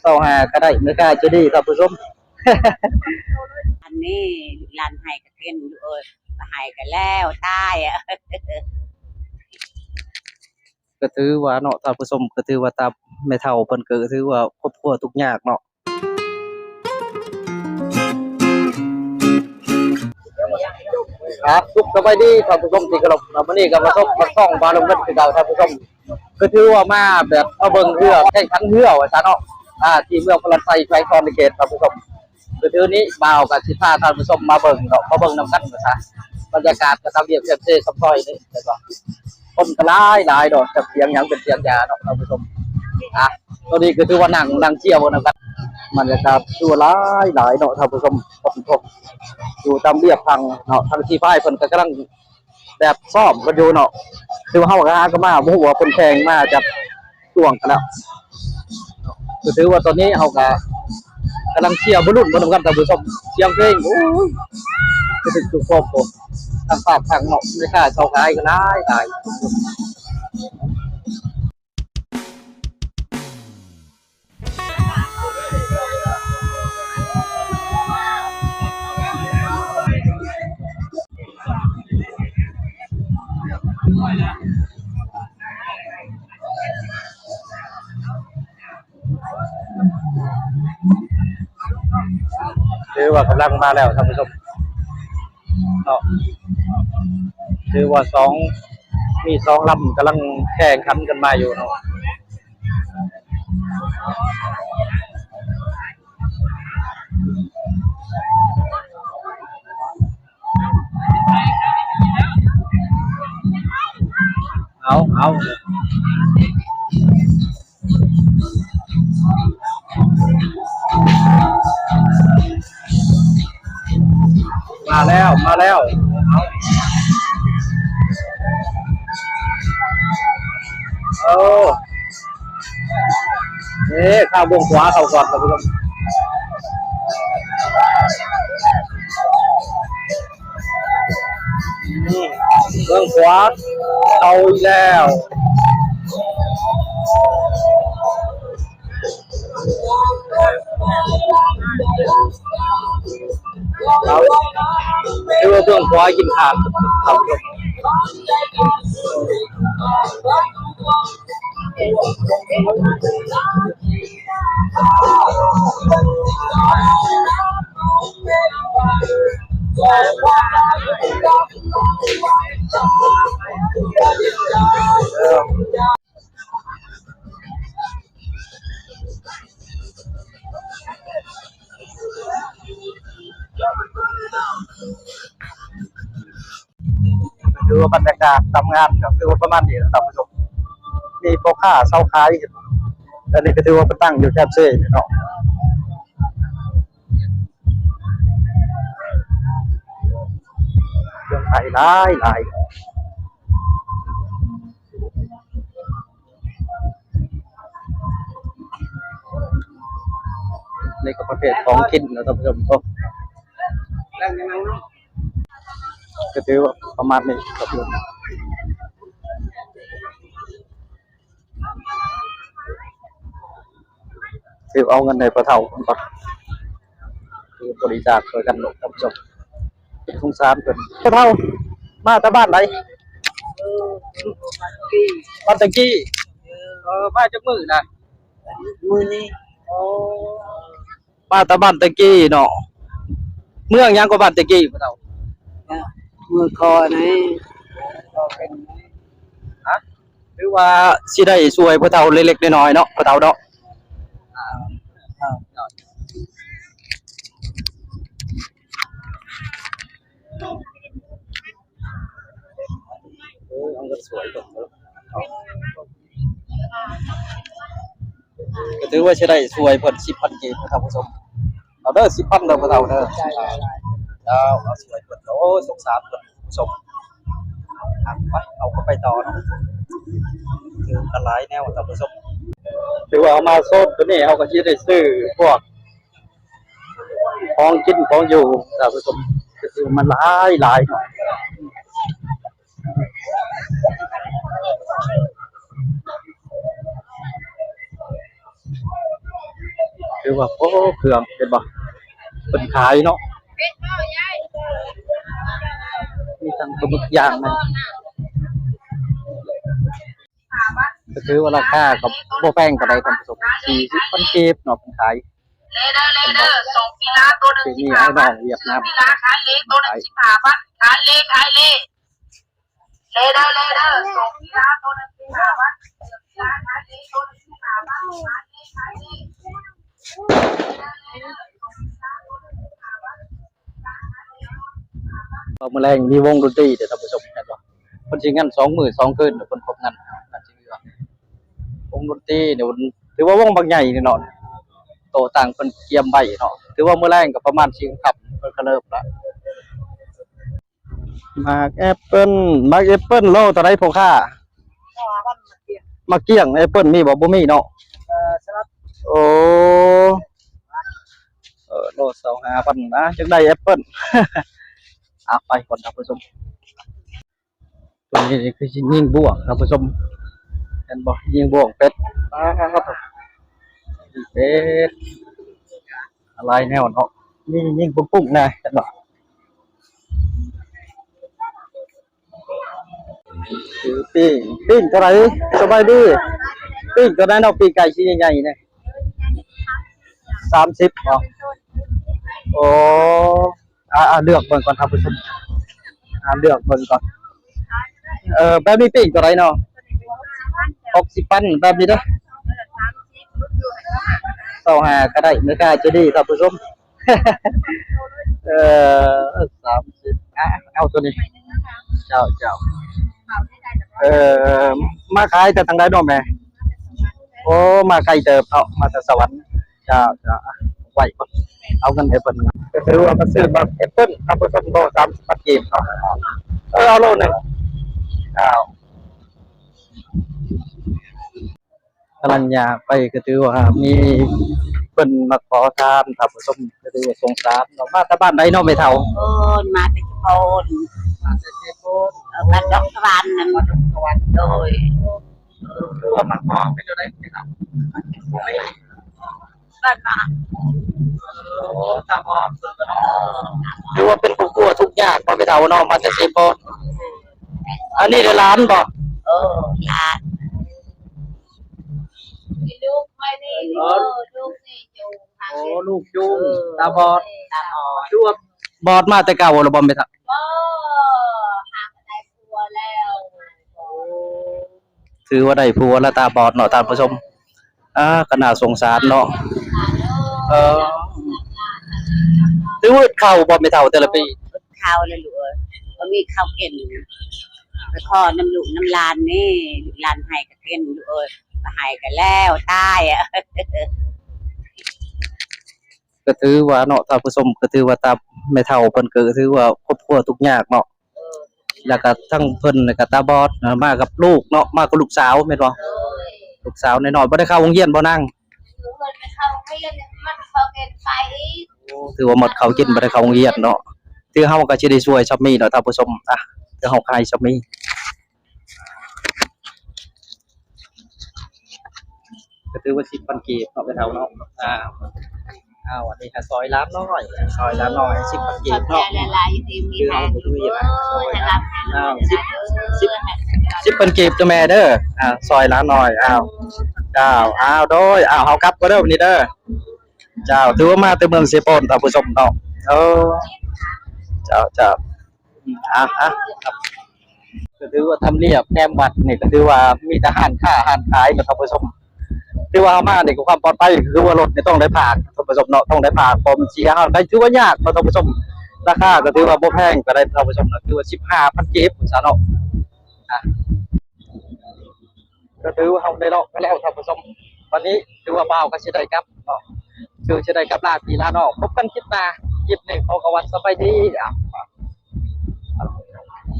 เศร้าหาก็ได้ไม่กล้าจะดีท่านผู้ชม อันนี้ลันให้กับเพื่อนอยู่เออให้กันแล้วตายอะก็ถือว่าเนาะท่านผู้ชมก็ถือว่าตามแม่เฒ่าเพิ่นก็ถือว่าครอบครัวทุกข์ยากเนาะครับสุขสบายดีท่านผู้ชมที่เคารพครับวันนี้ก็มาพบกับช่องบาลงเงินคือเก่าท่านผู้ชมก็ถือว่ามาแบบเอาเบิ่งเรือแข่งขันเรือว่าซะเนาะ อ่าที่เมืองพลันไซแขวงคอนเขตท่านผู้ชมก็ถือนี้บ่ากับสิพาท่านผู้ชมมาเบิ่งเนาะมาเบิ่งนํกันว่าซะบรรยากาศก็ทำเรียบเรียบเซ่ซับซ้อยนี่แล้วก็คนก็หลายหลายดอกจากเสียงหยังเป็นเสียงยาเนาะท่านผู้ชมอะตัวนี้ก็คือว่านั่งนั่งเชี่ยวนะครับมันจะครับตัวหลายหลายเนาะท่านผู้ชมผมชมอยู่ตามเรียบทางเนาะทางที่ป้ายเพิ่นก็กำลังแบบซ่อมกันอยู่เนาะคือว่าเฮาก็หาก็มาบ่ฮู้ว่าเพิ่นแข่งมาจากช่วงกันแล้ว ก็ถือว่าตอนนี้เขาก็กำลังเชียร์บ่รุ่นบ่นำกันท่านผู้ชมเสียงเพลงโอ้ยคือถึงจุดครอบครัวทางปากทางหนอกไม่ค่าเช่าขายก็ได้ตาย อว่ากำลังมาแล้วท่านผู้ชมเนาะถือว่าสองมีสองลำกำลังแข่งขันกันมาอยู่เนาะเอาเอา มาแล้ว มาแล้วเอาโอ้นี่ข้าววงขวาเข้าก่อนท่านผู้ชมนี่เบื้องขวาเอาแล้ว ครับเรียกว่าเบื้องขวากินขาดครับผมคื ว่าบรรยากาศทำงานก็คือประมาณนี้แหละท่านผู้ชมมีพ่อค้าเช่าขายอยู่อันนี้ก็ถือว่าไปตั้งอยู่แคบเซ่เนาะเรื่องไทยหลายหลายนี่ก็ประเภทของกินนะท่านผู้ชมก็ก็ถือว่าประมาณนี้ครับ ผมถือเอาเงินในประเทาก่อนคือบริจาคช่วยกันหลบท่านผู้ชมเป็นสงสารเพิ่นประเทา มาจากบ้านไหนบ้านตะกี้เออมาจากมือนะมือนี้มาตะบ้านตะกี้เนาะเมืองหยังก็บ้านตะกี้พ่อเฒ่ามือคอไหนฮะหรือว่าสิได้ช่วยพ่อเฒ่าเล็กๆน้อยๆเนาะพ่อเฒ่าเนาะเออเอาก็สวยก่อนเออเอาก็ถือว่าสิได้ช่วยเพิ่น10,000กีบนะครับผู้ชมเอาเด้อ10,000เด้อพ่อเฒ่าเด้อเอาเอาสวยเพิ่น โอ้สงสารเพิ่นผู้ชมอะไปเอาเข้าไปต่อนะคือตะไลายแนวท่านผู้ชมถือว่าเอามาโซดตัวนี้เอาก็สิได้ซื้อพวกของกินของอยู่ท่านผู้ชมก็คือมันหลายหลายเนาะคือว่าโอ้เครื่องเป็นบ่เป็นขายเนาะมี ทั้งปลาหมึกย่างนะก็คือว่าราคากับโบแพงกว่าใดท่านผู้ชมสี่สิบพันเก็บเนาะเป็นขายเลเดอร์เลเดอร์ส่งกีฬาตัวหนึ่งที่สินี่บไอ้ห้าน้บาอทงเวียดนามกีฬาขายเลตัวหนึ่งสิบห้าบาทขายเลขายเลเลเดอร์เลเดอร์ส่งกีฬาตัวหนึ่งสิบห้าบาทกีฬาขายเลตัวหนึ่งสิบห้าบาทขายเลขายเล เราแมลงมีวงดนตรีเดี๋ยวท่านผู้ชมเห็นบ่คนสิงั้นสองมื้อสองคืนเดี๋ยวคนพบงั้นน่าสิเหลือวงดนตรีเนี่ยมันถือว่าวงบางใหญ่นี่เนาะโตต่างเพิ่นเกียมใบเนาะถือว่ามื้อแรงก็ประมาณ4ค่ำเพิ่นก็เริ่มละมากแอปเปิ้ลมากแอปเปิ้ลโลเท่าไรพ่อค้ามาเกี้ยงแอปเปิ้ลมีบ่บ่มีเนาะเออสำหรับโอ้เออโลสองห้าพันนะจังได้แอปเปิ้ล อะไปก่อนครับผู้ชมตัวนี้คือสิยิงบวกครับผู้ชมเห็นบ่ยิงบวกเป็ดมาครับเป็ดอะไรแนวเนาะนี่ยิงปุ้งปุ้งๆนะเห็นบ่คือปิ้งปิ้งเท่าไหร่สบายดีปิ้งตัวนั้นเอาปีกไก่ชิ้นใหญ่ๆเนี่ยสามสิบเหรอโอ้ อ่าเลือกเบิ่งก่อนครับผู้ชมอ่าเลือกเบิ่งก่อน เออแบบนี้เปีกตัวไรเนาะหกสิบปันแบบนี้เด้อต่อหาก็ได้ไม่กล้าจะดีครับผู้ชมเออสามสิบอะเอาตัวนี้เจ้าเจ้าเออมาขายแต่ทางใดเนาะแม่โอ้มาไกลเติบเนาะมาแต่สวรรค์เจ้าเจ้าไหวก่อน เอาเงินแอปเปิลมาก็ถือว่ามาซื้อแบบแอปเปิลทำผสมโลสามสิบเกมเนาะเออเอาโลหนึ่งเอากำลังยากไปก็ถือว่ามีเพิ่นมาขอทานทำผสมก็ถือว่าสงสารเนาะมาแต่บ้านใดเนาะไม่เท่าโอนมาแต่โอนมาแต่เทโพนเออบ้านดอกสวรรค์นั่นมาจากสวรรค์โดยถือว่ามันพอเป็นอยู่ได้ไหมครับ บ้านมาโอ้ตาบอดเนาะถือว่าเป็นผู้กลัวทุกอย่างบ่ไม่เท่าเนาะมาแต่เทโพนอันนี้ได้ล้านบ่เออลาดลูกไม่ได้อ๋อลูกนี่จูงทางโอ้ลูกจุ้งตาบอดตาบอดดูว่าบอดมาแต่เก่าหรือบ่ไม่ทักก็หามาได้ครัวแล้วถือว่าได้ผัวแล้วตาบอดเนาะตามผู้ชมอ่าก็น่าสงสารเนาะ เออถือว่าเข้าบ่ไม่เท่าแต่ละปีข้าวเลยลูกเอ้ยก็มีข้าวเก่นไปขอน้ำลูกน้ำลานนี่ลูกลานให้กระเทียนลูกเอ้ยมาให้กันแล้วตายอะก็ถือว่าเนาะตามผู้ชมก็ถือว่าตาไม่เท่าเพิ่นก็ถือว่าครอบครัวทุกข์ยากเนาะแล้วก็ทั้งเพิ่นแล้วก็ตาบอดนะมากับลูกเนาะมากับลูกสาวแม่นบ่ลูกสาวน้อยๆบ่ได้เข้าโรงเรียนบ่นั่งคือ เงินไปเข้าไม่เงินมันเขาเกินไปอีกถือว่าหมดเขาวกินบ่ได้เข้าโรงเรียนเนาะถือเฮาก็สิได้ช่วยชับมีเนาะท่านผู้ชมอะถือเฮาขายชับมีก็ถือว่า10,000กีบเนาะไปเท่าเนาะอ่าอ้าวอันนี้ก็ซอยล้านน้อยซอยล้านน้อย10,000กีขอบบใจเนาะละลายอยู่ดีมีแรงเออจะรับให้ลูกจะรับเออ10,000กีบจ้ะแม่เด้ออ่าซอยล้านน้อยอ้าว เจ้าอ้าวโดยอ้าวเฮากลับก็เด้อวันนี้เด้อเจ้าถือว่ามาแต่เมืองเซโปนท่านผู้ชมเนาะเออเจ้าเจ้าอืมอะอะครับก็ถือว่าทำเนียบแนมวัดนี่ก็ถือว่ามีทหารค่าอาหารขายกับท่านผู้ชมถือว่าเอามาเนี่ยก็ความปลอดภัยคือว่ารถเนี่ยต้องได้ผ่านท่านผู้ชมเนาะต้องได้ผ่านพอมันเสียหายได้ถือว่ายากท่านผู้ชมราคาก็ถือว่าบ่แพงก็ได้ท่านผู้ชมเนาะถือว่าสิบห้าพันเก็บซะเนาะอะ ก็ถือว่าเขาได้ลาะไปแล้วท่านผู้ชมวันนี้ถือว่าเบาก็สิได้ครับเนาะคือสิได้กับลาตีลานอกพบกันคลิปหน้าคลิปนี้ขอกวัดสบายดีอะ